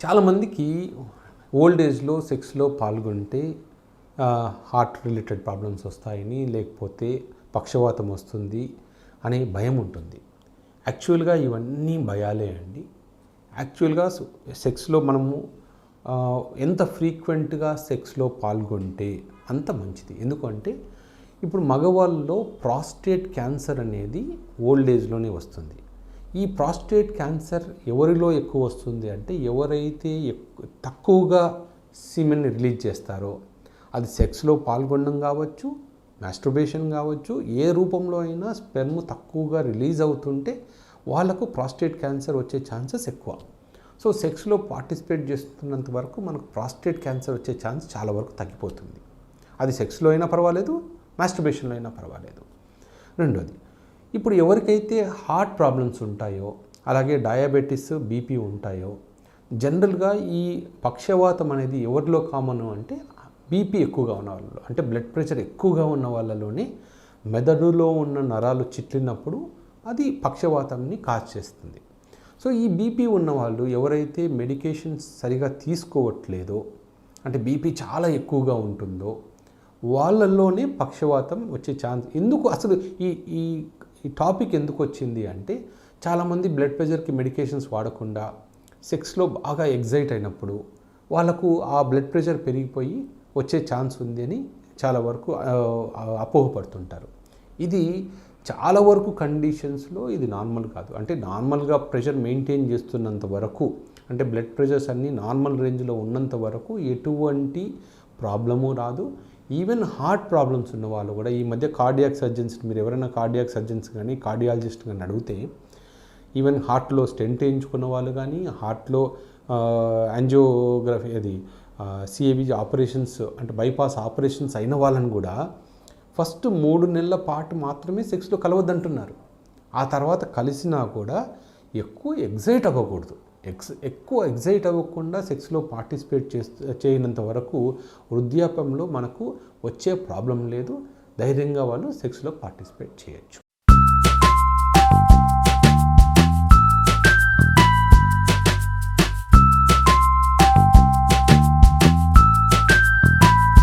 చాలామందికి ఓల్డ్ ఏజ్లో సెక్స్లో పాల్గొంటే హార్ట్ రిలేటెడ్ ప్రాబ్లమ్స్ వస్తాయని లేకపోతే పక్షవాతం వస్తుంది అనే భయం ఉంటుంది. యాక్చువల్గా ఇవన్నీ భయాలే అండి. యాక్చువల్గా సెక్స్లో మనము ఎంత ఫ్రీక్వెంట్గా సెక్స్లో పాల్గొంటే అంత మంచిది. ఎందుకంటే ఇప్పుడు మగవాళ్ళలో ప్రాస్టేట్ క్యాన్సర్ అనేది ఓల్డ్ ఏజ్లోనే వస్తుంది. ఈ ప్రాస్టేట్ క్యాన్సర్ ఎవరిలో ఎక్కువ వస్తుంది అంటే ఎవరైతే ఎక్కు- తక్కువగా సిమెన్ రిలీజ్ చేస్తారో అది సెక్స్లో పాల్గొనడం కావచ్చు మాస్ట్రబేషన్ కావచ్చు ఏ రూపంలో అయినా స్పెర్మ్ తక్కువగా రిలీజ్ అవుతుంటే వాళ్ళకు ప్రాస్టేట్ క్యాన్సర్ వచ్చే ఛాన్సెస్ ఎక్కువ. సో సెక్స్లో పార్టిసిపేట్ చేస్తున్నంత వరకు మనకు ప్రాస్టేట్ క్యాన్సర్ వచ్చే ఛాన్స్ చాలా వరకు తగ్గిపోతుంది. అది సెక్స్లో అయినా పర్వాలేదు మాస్టర్బేషన్లో అయినా పర్వాలేదు. రెండోది ఇప్పుడు ఎవరికైతే హార్ట్ ప్రాబ్లమ్స్ ఉంటాయో అలాగే డయాబెటీస్ బీపీ ఉంటాయో జనరల్గా ఈ పక్షవాతం అనేది ఎవరిలో కామన్ అంటే బీపీ ఎక్కువగా ఉన్న వాళ్ళలో అంటే బ్లడ్ ప్రెషర్ ఎక్కువగా ఉన్న వాళ్ళలోనే మెదడులో ఉన్న నరాలు చిట్లినప్పుడు అది పక్షవాతాన్ని కాజ్ చేస్తుంది. సో ఈ బీపీ ఉన్నవాళ్ళు ఎవరైతే మెడికేషన్స్ సరిగా తీసుకోవట్లేదో అంటే బీపీ చాలా ఎక్కువగా ఉంటుందో వాళ్ళల్లోనే పక్షవాతం వచ్చే ఛాన్స్. ఎందుకు అసలు ఈ ఈ ఈ టాపిక్ ఎందుకు వచ్చింది అంటే చాలామంది బ్లడ్ ప్రెషర్కి మెడికేషన్స్ వాడకుండా సెక్స్లో బాగా ఎగ్జైట్ అయినప్పుడు వాళ్ళకు ఆ బ్లడ్ ప్రెషర్ పెరిగిపోయి వచ్చే ఛాన్స్ ఉంది అని చాలా వరకు అపోహపడుతుంటారు. ఇది చాలా వరకు కండిషన్స్లో ఇది నార్మల్ కాదు. అంటే నార్మల్గా ప్రెషర్ మెయింటైన్ చేస్తున్నంత వరకు అంటే బ్లడ్ ప్రెషర్స్ అన్నీ నార్మల్ రేంజ్లో ఉన్నంత వరకు ఎటువంటి ప్రాబ్లము రాదు. ఈవెన్ హార్ట్ ప్రాబ్లమ్స్ ఉన్న వాళ్ళు కూడా ఈ మధ్య కార్డియాక్ సర్జన్స్ మీరు ఎవరైనా కార్డియాక్ సర్జన్స్ కానీ కార్డియాలజిస్ట్ కానీ అడిగితే ఈవెన్ హార్ట్లో స్టెంట్ వేయించుకున్న వాళ్ళు కానీ హార్ట్లో యాంజియోగ్రఫీ అది సిఏబీజీ ఆపరేషన్స్ అంటే బైపాస్ ఆపరేషన్స్ అయిన వాళ్ళని కూడా ఫస్ట్ మూడు నెలల పాటు మాత్రమే సెక్స్లో కలవద్దంటున్నారు. ఆ తర్వాత కలిసినా కూడా ఎక్కువ ఎగ్జైట్ అవ్వకూడదు. ఎక్స్ ఎక్కువ ఎగ్జైట్ అవ్వకుండా సెక్స్లో పార్టిసిపేట్ చేస్తూ చేయనంత వరకు వృద్ధాప్యంలో మనకు వచ్చే ప్రాబ్లం లేదు. ధైర్యంగా వాళ్ళు సెక్స్లో పార్టిసిపేట్ చేయొచ్చు.